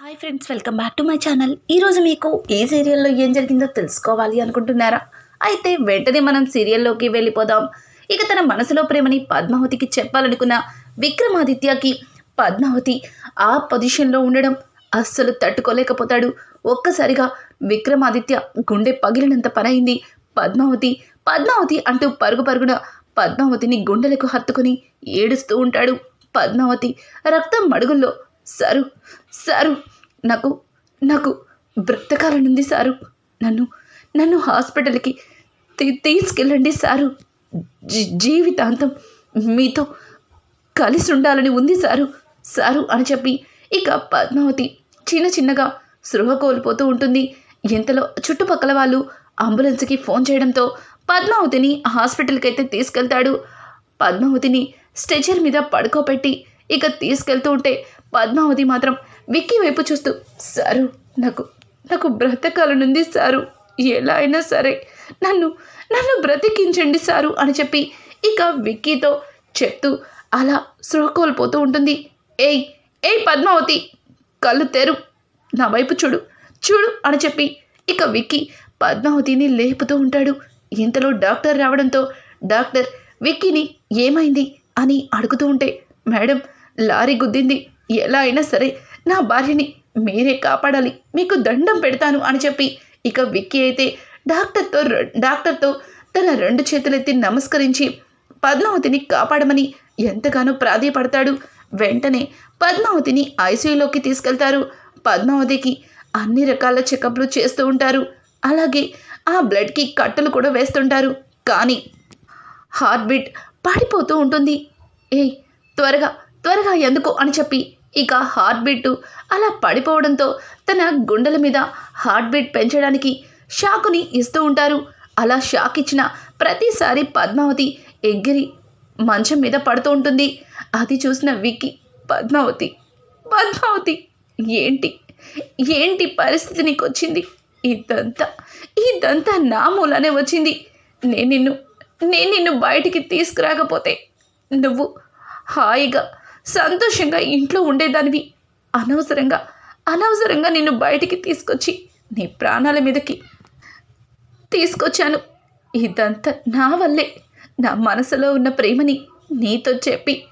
Hi friends welcome back to my channel ఈరోజు మీకు ఏ సీరియల్లో ఏం జరిగిందో తెలుసుకోవాలి అనుకుంటున్నారా? అయితే వెంటనే మనం సీరియల్లోకి వెళ్ళిపోదాం. ఇక తన మనసులో ప్రేమని పద్మావతికి చెప్పాలనుకున్న విక్రమాదిత్యకి పద్మావతి ఆ పొజిషన్లో ఉండడం అస్సలు తట్టుకోలేకపోతాడు. ఒక్కసారిగా విక్రమాదిత్య గుండె పగిలినంత పనైంది. పద్మావతి పద్మావతి అంటూ పరుగు పరుగున పద్మావతిని గుండెలకు హత్తుకుని ఏడుస్తూ ఉంటాడు. పద్మావతి రక్తం మడుగుల్లో సారు సారు నాకు నాకు బ్రతకాలనుంది సారు. నన్ను నన్ను హాస్పిటల్కి తీ- తీసుకెళ్ళండి సారు. జీ- జీవితాంతం మీతో కలిసి ఉండాలని ఉంది సారు సారు అని చెప్పి ఇక పద్మావతి చిన్న చిన్నగా సృహ కోల్పోతూ ఉంటుంది. ఎంతలో చుట్టుపక్కల వాళ్ళు అంబులెన్స్కి ఫోన్ చేయడంతో పద్మావతిని హాస్పిటల్కి అయితే తీసుకెళ్తాడు. పద్మావతిని స్ట్రెచర్ మీద పడుకోబెట్టి ఇక తీసుకెళ్తూ ఉంటే పద్మావతి మాత్రం విక్కీ వైపు చూస్తూ సారు నాకు నాకు బ్రతకాలనుంది సారు ఎలా అయినా సరే నన్ను నన్ను బ్రతికించండి సారు అని చెప్పి ఇక విక్కీతో చెప్తూ అలా సృహ కోల్పోతూ ఉంటుంది. ఏయ్ ఏయ్ పద్మావతి కళ్ళు తెరు నా వైపు చూడు చూడు అని చెప్పి ఇక విక్కీ పద్మావతిని లేపుతూ ఉంటాడు. ఇంతలో డాక్టర్ రావడంతో డాక్టర్ విక్కీని ఏమైంది? అని అడుగుతూ ఉంటే మేడం లారీ గుద్దింది ఎలా అయినా సరే నా భార్యని మీరే కాపాడాలి. మీకు దండం పెడతాను అని చెప్పి ఇక విక్కీ అయితే డాక్టర్తో డాక్టర్తో తన రెండు చేతులెత్తి నమస్కరించి పద్మావతిని కాపాడమని ఎంతగానో ప్రాధేయపడతాడు. వెంటనే పద్మావతిని ఐసీయూలోకి తీసుకెళ్తారు. పద్మావతికి అన్ని రకాల చెకప్లు చేస్తూ ఉంటారు. అలాగే ఆ బ్లడ్కి కట్టలు కూడా వేస్తుంటారు. కానీ హార్ట్ బీట్ పడిపోతూ ఉంటుంది. ఏ త్వరగా త్వరగా ఎందుకు అని చెప్పి ఇక హార్ట్ బీట్ అలా పడిపోవడంతో తన గుండెల మీద హార్ట్ బీట్ పెంచడానికి షాకుని ఇస్తూ ఉంటారు. అలా షాక్ ఇచ్చిన ప్రతిసారి పద్మావతి ఎగిరి మంచం మీద పడుతూ ఉంటుంది. అది చూసిన విక్కి పద్మావతి పద్మావతి ఏంటి? ఏంటి పరిస్థితి నీకు వచ్చింది ఇదంతా ఇదంతా నా మూలానే వచ్చింది. నేను నిన్ను నేను నిన్ను బయటికి తీసుకురాకపోతే నువ్వు హాయిగా సంతోషంగా ఇంట్లో ఉండేదానివి. అనవసరంగా అనవసరంగా నిన్ను బయటికి తీసుకొచ్చి నీ ప్రాణాల మీదకి తీసుకొచ్చాను. ఇదంతా నా వల్లే. నా మనసులో ఉన్న ప్రేమని నీతో చెప్పి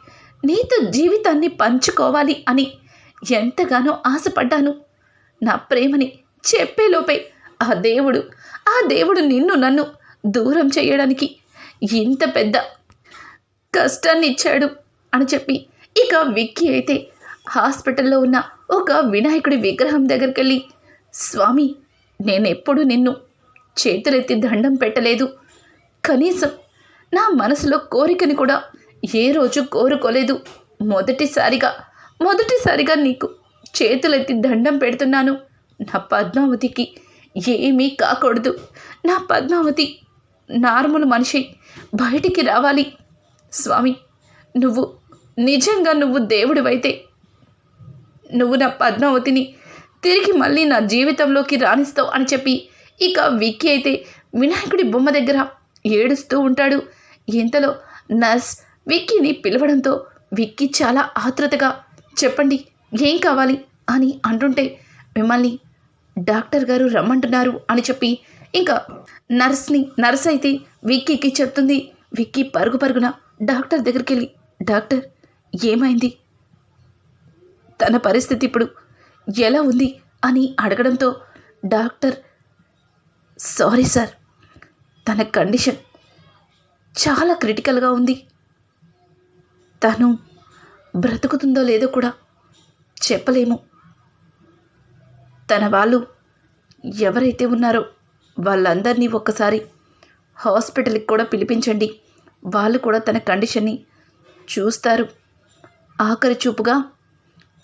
నీతో జీవితాన్ని పంచుకోవాలి అని ఎంతగానో ఆశపడ్డాను. నా ప్రేమని చెప్పేలోపే ఆ దేవుడు ఆ దేవుడు నిన్ను నన్ను దూరం చేయడానికి ఇంత పెద్ద కష్టాన్ని ఇచ్చాడు అని చెప్పి ఇక విక్కీ అయితే హాస్పిటల్లో ఉన్న ఒక వినాయకుడి విగ్రహం దగ్గరికి వెళ్ళి స్వామి నేనెప్పుడు నిన్ను చేతులెత్తి దండం పెట్టలేదు. కనీసం నా మనసులో కోరికని కూడా ఏ రోజు కోరుకోలేదు. మొదటిసారిగా మొదటిసారిగా నీకు చేతులెత్తి దండం పెడుతున్నాను. నా పద్మావతికి ఏమీ కాకూడదు. నా పద్మావతి నార్మల్ మనిషి బయటికి రావాలి. స్వామి నువ్వు నిజంగా నువ్వు దేవుడివైతే. నువ్వు నా పద్మావతిని తిరిగి మళ్ళీ నా జీవితంలోకి రాణిస్తావు అని చెప్పి ఇక విక్కీ అయితే వినాయకుడి బొమ్మ దగ్గర ఏడుస్తూ ఉంటాడు. ఇంతలో నర్స్ విక్కీని పిలవడంతో విక్కీ చాలా ఆతృతగా చెప్పండి ఏం కావాలి? అని అంటుంటే మిమ్మల్ని డాక్టర్ గారు రమ్మంటున్నారు అని చెప్పి ఇంకా నర్స్ని నర్స్ అయితే విక్కీకి చెప్తుంది. విక్కీ పరుగు పరుగున డాక్టర్ దగ్గరికి వెళ్ళి డాక్టర్ ఏమైంది? తన పరిస్థితి ఇప్పుడు ఎలా ఉంది అని అడగడంతో డాక్టర్ సారీ సార్ తన కండిషన్ చాలా క్రిటికల్గా ఉంది. తను బ్రతుకుతుందో లేదో కూడా చెప్పలేము. తన వాళ్ళు ఎవరైతే ఉన్నారో వాళ్ళందరినీ ఒక్కసారి హాస్పిటల్కి కూడా పిలిపించండి. వాళ్ళు కూడా తన కండిషన్ని చూస్తారు. ఆఖరి చూపుగా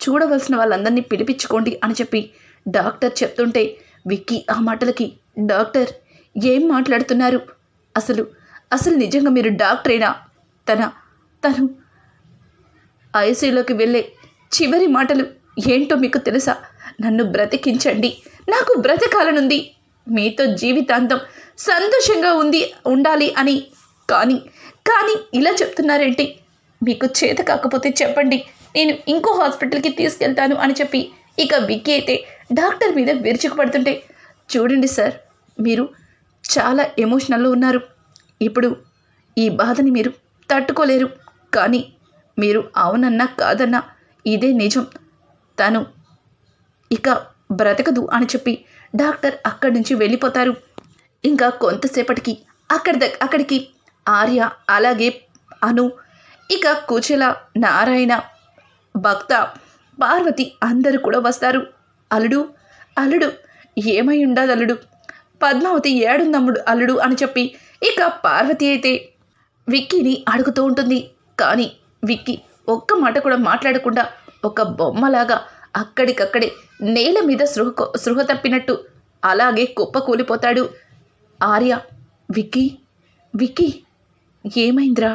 చూడవలసిన వాళ్ళందరినీ పిలిపించుకోండి అని చెప్పి డాక్టర్ చెప్తుంటే విక్కీ ఆ మాటలకి డాక్టర్ ఏం మాట్లాడుతున్నారు? అసలు అసలు నిజంగా మీరు డాక్టరేనా? తన తను ఐసీయూలోకి వెళ్ళే చివరి మాటలు ఏంటో మీకు తెలుసా? నన్ను బ్రతికించండి. నాకు బ్రతకాలనుంది. మీతో జీవితాంతం సంతోషంగా ఉంది ఉండాలి అని కానీ కానీ ఇలా చెప్తున్నారేంటి? మీకు చేత కాకపోతే చెప్పండి. నేను ఇంకో హాస్పిటల్కి తీసుకెళ్తాను అని చెప్పి ఇక విక్కీ అయితే డాక్టర్ మీద విరుచుకుపడుతుంటే చూడండి సార్ మీరు చాలా ఎమోషనల్లో ఉన్నారు. ఇప్పుడు ఈ బాధని మీరు తట్టుకోలేరు. కానీ మీరు అవునన్నా కాదన్నా ఇదే నిజం. తను ఇక బ్రతకదు అని చెప్పి డాక్టర్ అక్కడి నుంచి వెళ్ళిపోతారు. ఇంకా కొంతసేపటికి అక్కడి అక్కడికి ఆర్య అలాగే అను ఇక కుచెల నారాయణ భక్త పార్వతి అందరూ కూడా వస్తారు. అల్లుడు అల్లుడు ఏమై ఉండదు అల్లుడు? పద్మావతి ఏడుందమ్ముడు అల్లుడు అని చెప్పి ఇక పార్వతి అయితే విక్కీని అడుగుతూ ఉంటుంది. కానీ విక్కీ ఒక్క మాట కూడా మాట్లాడకుండా ఒక బొమ్మలాగా అక్కడికక్కడే నేల మీద సృహ సృహ తప్పినట్టు అలాగే కుప్ప కూలిపోతాడు. ఆర్య విక్కీ విక్కీ ఏమైందిరా?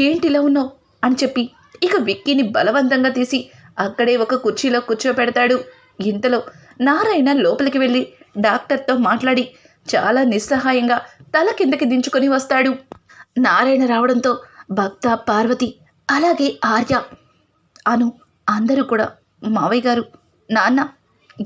ఏంటిలా ఉన్నావు? అని చెప్పి ఇక విక్కీని బలవంతంగా తీసి అక్కడే ఒక కుర్చీలో కూర్చోపెడతాడు. ఇంతలో నారాయణ లోపలికి వెళ్ళి డాక్టర్తో మాట్లాడి చాలా నిస్సహాయంగా తల కిందకి దించుకొని వస్తాడు. నారాయణ రావడంతో భక్త పార్వతి అలాగే ఆర్య అను అందరూ కూడా మావయ్య గారు నాన్న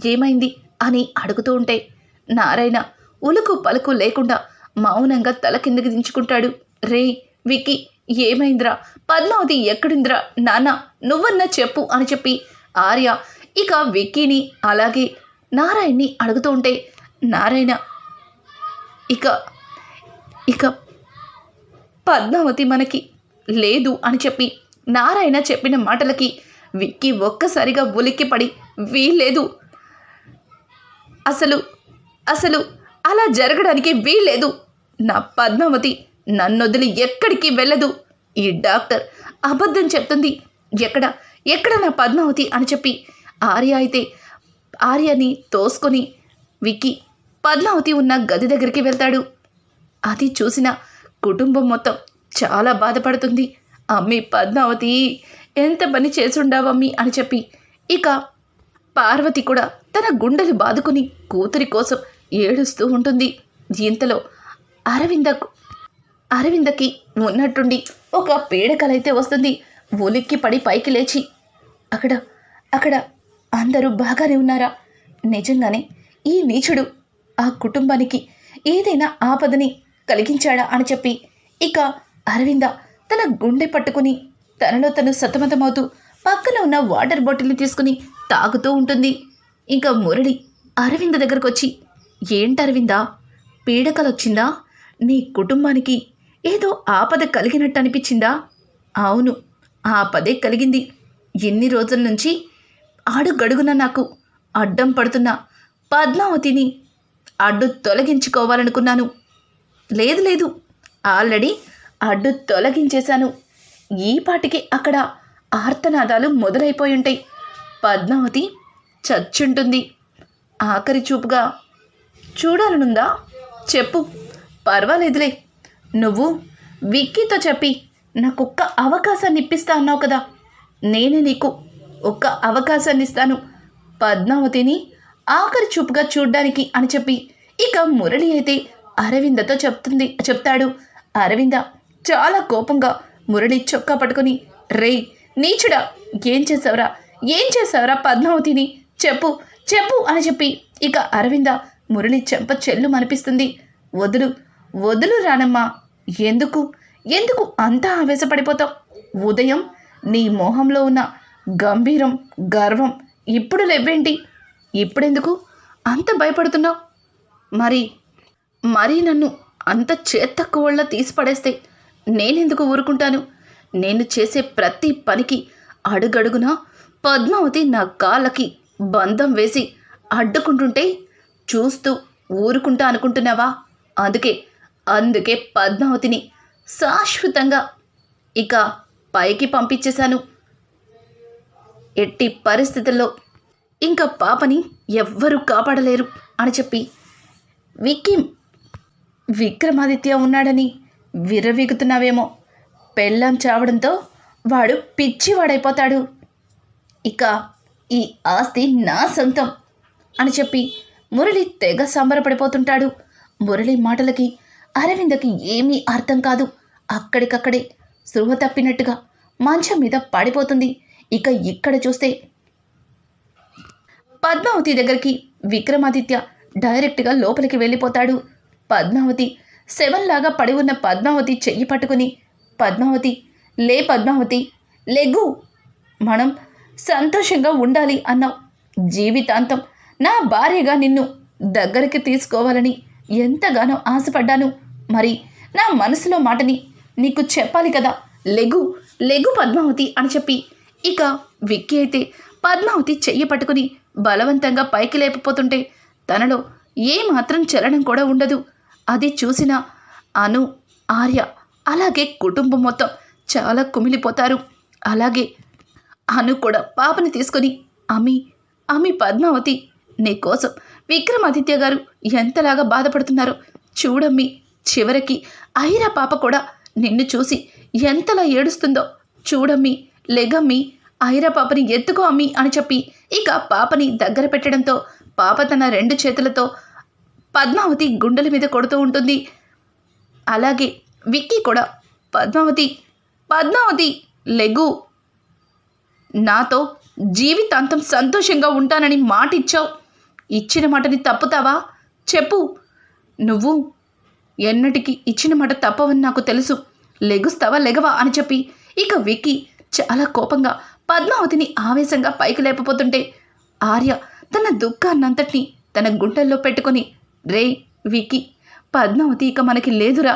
ఏమైంది? అని అడుగుతూ ఉంటే నారాయణ ఉలుకు పలుకు లేకుండా మౌనంగా తల కిందకి దించుకుంటాడు. రే విక్కీ ఏమైందిరా? పద్మావతి ఎక్కడిందిరా? నాన్న నువ్వన్నా చెప్పు అని చెప్పి ఆర్య ఇక విక్కీని అలాగే నారాయణ్ని అడుగుతూ ఉంటే నారాయణ ఇక ఇక పద్మావతి మనకి లేదు అని చెప్పి నారాయణ చెప్పిన మాటలకి విక్కీ ఒక్కసారిగా ఉలిక్కిపడి వీల్లేదు. అసలు అసలు అలా జరగడానికి వీల్లేదు. నా పద్మావతి నన్నొదిలి ఎక్కడికి వెళ్ళదు. ఈ డాక్టర్ అబద్ధం చెప్తుంది. ఎక్కడ? ఎక్కడ నా పద్మావతి? అని చెప్పి ఆర్య అయితే ఆర్యని తోసుకొని విక్కి పద్మావతి ఉన్న గది దగ్గరికి వెళ్తాడు. అది చూసిన కుటుంబం మొత్తం చాలా బాధపడుతుంది. అమ్మి పద్మావతి ఎంత పని చేసుండావమ్మి అని చెప్పి ఇక పార్వతి కూడా తన గుండెలు బాదుకుని కూతురి కోసం ఏడుస్తూ ఉంటుంది. ఇంతలో అరవిందకు అరవిందకి ఉన్నట్టుండి ఒక పీడకలైతే వస్తుంది. ఉలిక్కి పడి పైకి లేచి అక్కడ అక్కడ అందరూ బాగానే ఉన్నారా? నిజంగానే ఈ నీచుడు ఆ కుటుంబానికి ఏదైనా ఆపదని కలిగించాడా? అని చెప్పి ఇక అరవింద తన గుండె పట్టుకుని తనలో తను సతమతమవుతూ పక్కన ఉన్న వాటర్ బాటిల్ని తీసుకుని తాగుతూ ఉంటుంది. ఇంకా మురళి అరవింద దగ్గరకు వచ్చి ఏంటరవిందా? పీడకలొచ్చిందా? నీ కుటుంబానికి ఏదో ఆపద కలిగినట్టు అనిపించిందా అవును ఆపదే కలిగింది. ఎన్ని రోజుల నుంచి అడుగడుగున నాకు అడ్డం పడుతున్న పద్మావతిని అడ్డు తొలగించుకోవాలనుకున్నాను. లేదు లేదు ఆల్రెడీ అడ్డు తొలగించేశాను. ఈ పాటికి అక్కడ ఆర్తనాదాలు మొదలైపోయి ఉంటాయి. పద్మావతి చచ్చుంటుంది. ఆఖరి చూపుగా చూడాలనుందా? చెప్పు. పర్వాలేదులే. నువ్వు విక్కీతో చెప్పి నాకు ఒక్క అవకాశాన్ని ఇప్పిస్తా అన్నావు కదా. నేనే నీకు ఒక్క అవకాశాన్ని ఇస్తాను పద్మావతిని ఆఖరి చూపుగా చూడ్డానికి అని చెప్పి ఇక మురళి అయితే అరవిందతో చెప్తుంది చెప్తాడు. అరవింద చాలా కోపంగా మురళి చొక్కా పట్టుకుని రే నీచుడా ఏం చేసావురా? ఏం చేసావురా పద్మావతిని? చెప్పు చెప్పు అని చెప్పి ఇక అరవింద మురళి చెంప చెల్లు అనిపిస్తుంది వదులు వదులు రానమ్మా ఎందుకు? ఎందుకు అంత ఆవేశపడిపోతావు? ఉదయం నీ మొహంలో ఉన్న గంభీరం గర్వం ఇప్పుడు లేవేంటి? ఇప్పుడెందుకు? అంత భయపడుతున్నావు? మరి మరి నన్ను అంత చేత్తక్కువళ్ళ తీసి పడేస్తే నేనెందుకు ఊరుకుంటాను? నేను చేసే ప్రతి పనికి అడుగడుగున పద్మావతి నా కాళ్ళకి బంధం వేసి అడ్డుకుంటుంటే చూస్తూ ఊరుకుంటా అనుకుంటున్నావా? అందుకే అందుకే పద్మావతిని శాశ్వతంగా ఇక పైకి పంపించేశాను. ఎట్టి పరిస్థితుల్లో ఇంకా పాపని ఎవ్వరూ కాపాడలేరు అని చెప్పి విక్కీ విక్రమాదిత్య ఉన్నాడని విర్రవీగుతున్నావేమో. పెళ్ళం చావడంతో వాడు పిచ్చివాడైపోతాడు. ఇక ఈ ఆస్తి నా సొంతం అని చెప్పి మురళి తెగ సంబరపడిపోతుంటాడు. మురళి మాటలకి అరవిందకి ఏమీ అర్థం కాదు. అక్కడికక్కడే సృహ తప్పినట్టుగా మంచం మీద పడిపోతుంది. ఇక ఇక్కడ చూస్తే పద్మావతి దగ్గరికి విక్రమాదిత్య డైరెక్ట్గా లోపలికి వెళ్ళిపోతాడు. పద్మావతి శవంలాగా పడి ఉన్న పద్మావతి చెయ్యి పట్టుకుని పద్మావతి లే పద్మావతి లెగ్గు మనం సంతోషంగా ఉండాలి అన్నావు. జీవితాంతం నా భార్యగా నిన్ను దగ్గరికి తీసుకోవాలని ఎంతగానో ఆశపడ్డాను. మరి నా మనసులో మాటని నీకు చెప్పాలి కదా? లెగు లెగు పద్మావతి అని చెప్పి. ఇక విక్కి అయితే పద్మావతి చెయ్యి పట్టుకుని బలవంతంగా పైకి లేకపోతుంటే తనలో ఏ మాత్రం చలనం కూడా ఉండదు. అది చూసిన అను ఆర్య అలాగే కుటుంబం మొత్తం చాలా కుమిలిపోతారు. అలాగే అను కూడా పాపని తీసుకొని అమ్మి అమ్మి పద్మావతి నీకోసం విక్రమాదిత్య గారు ఎంతలాగా బాధపడుతున్నారో? చూడమ్మి చివరికి ఐరా పాప కూడా నిన్ను చూసి ఎంతలా ఏడుస్తుందో చూడమ్మి లెగమ్మి ఐరా పాపని ఎత్తుకో అమ్మి అని చెప్పి ఇక పాపని దగ్గర పెట్టడంతో పాప తన రెండు చేతులతో పద్మావతి గుండెల మీద కొడుతూ ఉంటుంది. అలాగే విక్కీ కూడా పద్మావతి పద్మావతి లెగు నాతో జీవితాంతం సంతోషంగా ఉంటానని మాట ఇచ్చావు ఇచ్చిన మాటని తప్పుతావా? చెప్పు. నువ్వు ఎన్నటికి ఇచ్చిన మాట తప్పవని నాకు తెలుసు. లెగుస్తావా లెగవా అని చెప్పి ఇక విక్కీ చాలా కోపంగా పద్మావతిని ఆవేశంగా పైకి లేపపోతుంటే ఆర్య తన దుఃఖాన్నంతటినీ తన గుంటల్లో పెట్టుకొని రే విక్కీ పద్మావతి ఇక మనకి లేదురా.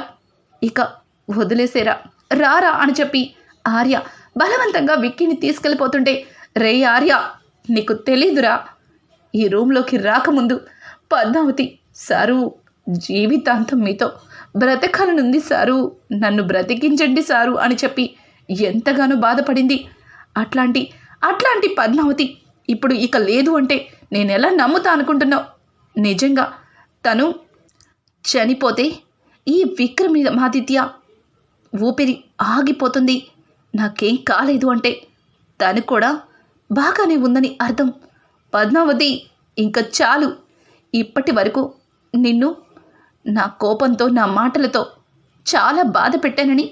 ఇక వదిలేసేరా రారా అని చెప్పి ఆర్య బలవంతంగా విక్కీని తీసుకెళ్ళిపోతుంటే రే ఆర్య నీకు తెలీదురా. ఈ రూమ్లోకి రాకముందు పద్మావతి సారు జీవితాంతం మీతో బ్రతకాలనుంది సారు. నన్ను బ్రతికించండి సారు అని చెప్పి ఎంతగానో బాధపడింది. అట్లాంటి అట్లాంటి పద్మావతి ఇప్పుడు ఇక లేదు అంటే నేను ఎలా నమ్ముతా అనుకుంటున్నావు? నిజంగా తను చనిపోతే ఈ విక్రమాదిత్య ఊపిరి ఆగిపోతుంది. నాకేం కాలేదు అంటే తను కూడా బాగానే ఉందని అర్థం. పద్మావతి ఇంకా చాలు. ఇప్పటి వరకు నిన్ను నా కోపంతో నా మాటలతో చాలా బాధ పెట్టానని.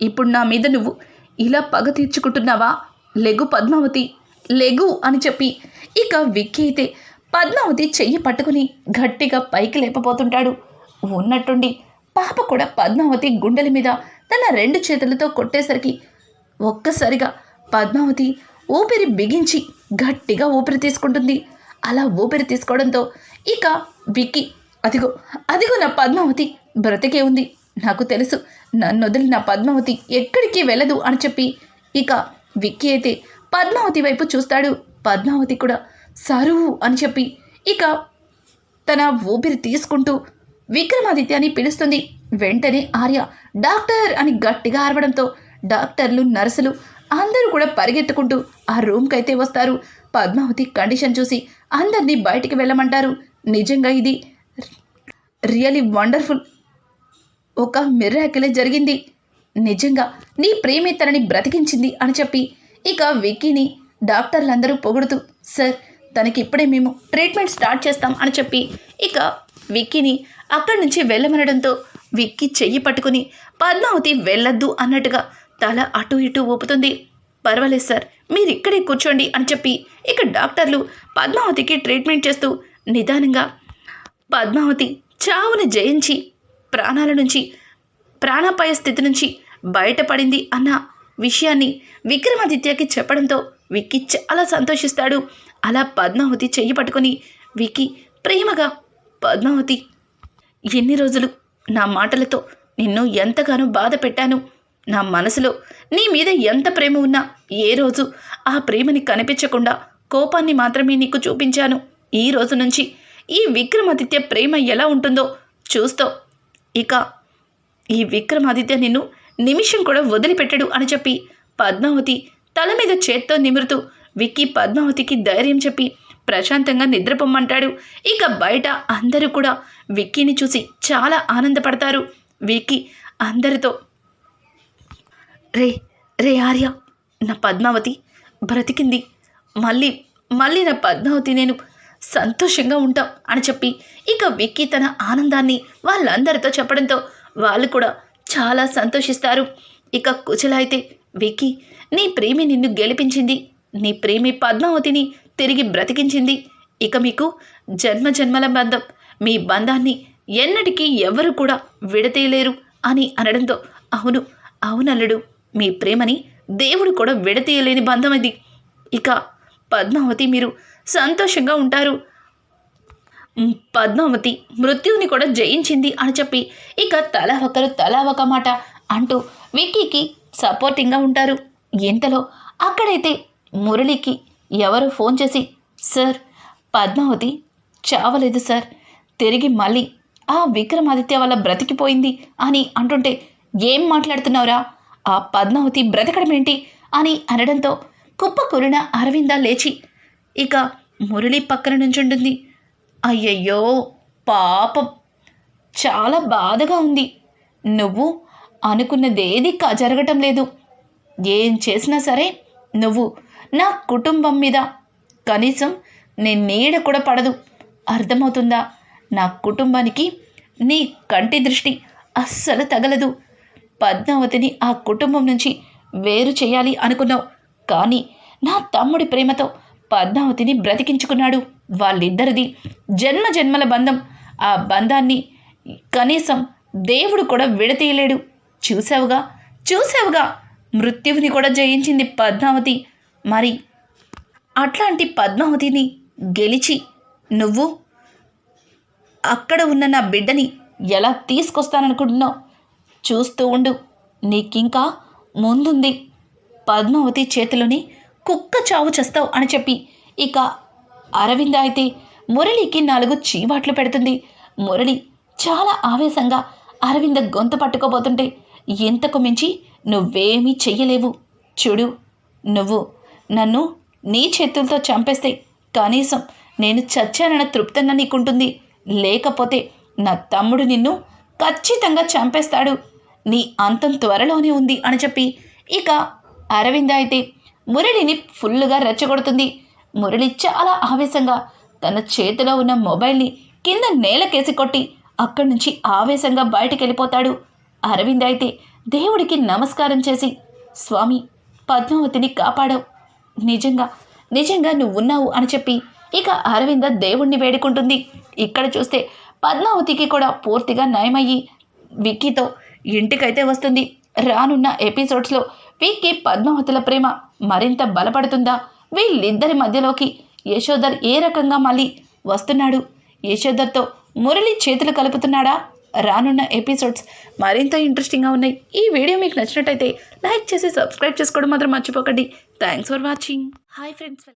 ఇప్పుడు నా మీద నువ్వు ఇలా పగ తీర్చుకుంటున్నావా? లెగు పద్మావతి లెగు అని చెప్పి ఇక విక్కీ అయితే పద్మావతి చెయ్యి పట్టుకుని గట్టిగా పైకి లేపబోతుంటాడు. ఉన్నట్టుండి పాప కూడా పద్మావతి గుండెల మీద తన రెండు చేతులతో కొట్టేసరికి ఒక్కసారిగా పద్మావతి ఊపిరి బిగించి గట్టిగా ఊపిరి తీసుకుంటుంది. అలా ఊపిరి తీసుకోవడంతో ఇక విక్కీ అదిగో అదిగో నా పద్మావతి. బ్రతికే ఉంది. నాకు తెలుసు నన్ను వదిలిన పద్మావతి ఎక్కడికి వెళ్ళదు అని చెప్పి. ఇక విక్కీ అయితే పద్మావతి వైపు చూస్తాడు. పద్మావతి కూడా సరువు అని చెప్పి. ఇక తన ఊపిరి తీసుకుంటూ విక్రమాదిత్య అని పిలుస్తుంది. వెంటనే ఆర్య డాక్టర్ అని గట్టిగా అరవడంతో డాక్టర్లు నర్సులు అందరూ కూడా పరిగెత్తుకుంటూ ఆ రూమ్కి అయితే వస్తారు. పద్మావతి కండిషన్ చూసి అందరినీ బయటికి వెళ్ళమంటారు. నిజంగా ఇది రియలీ వండర్ఫుల్. ఒక మిర్రాకిలే జరిగింది. నిజంగా నీ ప్రేమే తనని బ్రతికించింది అని చెప్పి ఇక విక్కీని డాక్టర్లందరూ పొగుడుతూ సార్ తనకి ఇప్పుడే మేము ట్రీట్మెంట్ స్టార్ట్ చేస్తాం అని చెప్పి ఇక విక్కీని అక్కడి నుంచి వెళ్ళమనడంతో విక్కీ చెయ్యి పట్టుకుని పద్మావతి వెళ్ళొద్దు అన్నట్టుగా తల అటు ఇటు ఊపుతుంది. పర్వాలేదు సార్ మీరు ఇక్కడే కూర్చోండి అని చెప్పి ఇక డాక్టర్లు పద్మావతికి ట్రీట్మెంట్ చేస్తూ నిదానంగా పద్మావతి చావును జయించి ప్రాణాల నుంచి ప్రాణాపాయ స్థితి నుంచి బయటపడింది అన్న విషయాన్ని విక్రమాదిత్యకి చెప్పడంతో విక్కీ చాలా సంతోషిస్తాడు. అలా పద్మావతి చెయ్యి పట్టుకొని విక్కీ ప్రేమగా పద్మావతి ఎన్ని రోజులు నా మాటలతో నిన్ను ఎంతగానో బాధ పెట్టాను. నా మనసులో నీ మీద ఎంత ప్రేమ ఉన్నా ఏ రోజు ఆ ప్రేమని కనిపించకుండా కోపాన్ని మాత్రమే నీకు చూపించాను. ఈ రోజు నుంచి ఈ విక్రమాదిత్య ప్రేమ ఎలా ఉంటుందో చూస్తావు. ఇక ఈ విక్రమాదిత్య నిన్ను నిమిషం కూడా వదిలిపెట్టడు అని చెప్పి పద్మావతి తల మీద చేత్తో నిమురుతూ విక్కీ పద్మావతికి ధైర్యం చెప్పి ప్రశాంతంగా నిద్రపోమ్మంటాడు. ఇక బయట అందరూ కూడా విక్కీని చూసి చాలా ఆనందపడతారు. విక్కీ అందరితో రే రే ఆర్య నా పద్మావతి బ్రతికింది. మళ్ళీ మళ్ళీ నా పద్మావతి నేను సంతోషంగా ఉంటాం అని చెప్పి ఇక విక్కీ తన ఆనందాన్ని వాళ్ళందరితో చెప్పడంతో వాళ్ళు కూడా చాలా సంతోషిస్తారు. ఇక కుచల అయితే విక్కీ నీ ప్రేమి నిన్ను గెలిపించింది. నీ ప్రేమి పద్మావతిని తిరిగి బ్రతికించింది. ఇక మీకు జన్మ జన్మల బంధం. మీ బంధాన్ని ఎన్నటికీ ఎవరు కూడా విడతీయలేరు అని అనడంతో అవును అవునల్లుడు మీ ప్రేమని దేవుడు కూడా విడతీయలేని బంధం ఇది. ఇక పద్మావతి మీరు సంతోషంగా ఉంటారు. పద్మావతి మృత్యువుని కూడా జయించింది అని చెప్పి ఇక తల ఒకరు తల ఒక మాట అంటూ విక్కీకి సపోర్టింగ్గా ఉంటారు. ఇంతలో అక్కడైతే మురళికి ఎవరు ఫోన్ చేసి సార్ పద్మావతి చావలేదు సార్. తిరిగి మళ్ళీ ఆ విక్రమాదిత్య వల్ల బ్రతికిపోయింది అని అంటుంటే ఏం మాట్లాడుతున్నావురా? ఆ పద్మావతి బ్రతకడం ఏంటి? అని అనడంతో కుప్పకూరిన అరవింద లేచి ఇక మురళి పక్కన నుంచుంటుంది. అయ్యయ్యో పాపం. చాలా బాధగా ఉంది. నువ్వు అనుకున్నదేది జరగటం లేదు. ఏం చేసినా సరే నువ్వు నా కుటుంబం మీద కనీసం నీ నీడ కూడా పడదు. అర్థమవుతుందా? నా కుటుంబానికి నీ కంటి దృష్టి అస్సలు తగలదు. పద్మావతిని ఆ కుటుంబం నుంచి వేరు చేయాలి అనుకున్నావు. కానీ నా తమ్ముడి ప్రేమతో పద్మావతిని బ్రతికించుకున్నాడు వాళ్ళిద్దరిది. జన్మ జన్మల బంధం. ఆ బంధాన్ని కనీసం దేవుడు కూడా విడతీయలేడు. చూసావుగా చూసావుగా మృత్యువుని కూడా జయించింది పద్మావతి. మరి అట్లాంటి పద్మావతిని గెలిచి నువ్వు అక్కడ ఉన్న నా బిడ్డని ఎలా తీసుకొస్తాననుకుంటున్నావు? చూస్తూ ఉండు. నీకింకా ముందుంది. పద్మావతి చేతిలోని కుక్క చావు చేస్తావు అని చెప్పి ఇక అరవింద అయితే మురళికి నాలుగు చీవాట్లు పెడుతుంది. మురళి చాలా ఆవేశంగా అరవింద గొంతు పట్టుకోబోతుంటే ఎంతకు మించి నువ్వేమీ చెయ్యలేవు. చూడు నువ్వు నన్ను నీ చేతులతో చంపేస్తే కనీసం నేను చచ్చానన్న తృప్తన్న నీకుంటుంది. లేకపోతే నా తమ్ముడు నిన్ను ఖచ్చితంగా చంపేస్తాడు. నీ అంతం త్వరలోనే ఉంది అని చెప్పి ఇక అరవింద అయితే మురళిని ఫుల్లుగా రెచ్చగొడుతుంది. మురళి చాలా ఆవేశంగా తన చేతిలో ఉన్న మొబైల్ని కింద నేలకేసి కొట్టి అక్కడి నుంచి ఆవేశంగా బయటికి వెళ్ళిపోతాడు అరవింద్ అయితే దేవుడికి నమస్కారం చేసి స్వామి పద్మావతిని కాపాడావు. నిజంగా నిజంగా నువ్వు ఉన్నావు అని చెప్పి ఇక అరవింద దేవుణ్ణి వేడుకుంటుంది. ఇక్కడ చూస్తే పద్మావతికి కూడా పూర్తిగా నయమయ్యి విక్కీతో ఇంటికైతే వస్తుంది. రానున్న ఎపిసోడ్స్లో విక్కీ పద్మావతుల ప్రేమ మరింత బలపడుతుందా? వీళ్ళిద్దరి మధ్యలోకి యశోధర్ ఏ రకంగా మళ్ళీ వస్తున్నాడు? యశోధర్తో మురళి చేతులు కలుపుతున్నాడా? రానున్న ఎపిసోడ్స్ మరింత ఇంట్రెస్టింగ్గా ఉన్నాయి. ఈ వీడియో మీకు నచ్చినట్టయితే లైక్ చేసి సబ్స్క్రైబ్ చేసుకోవడం మాత్రం మర్చిపోకండి. Thanks for watching. Hi friends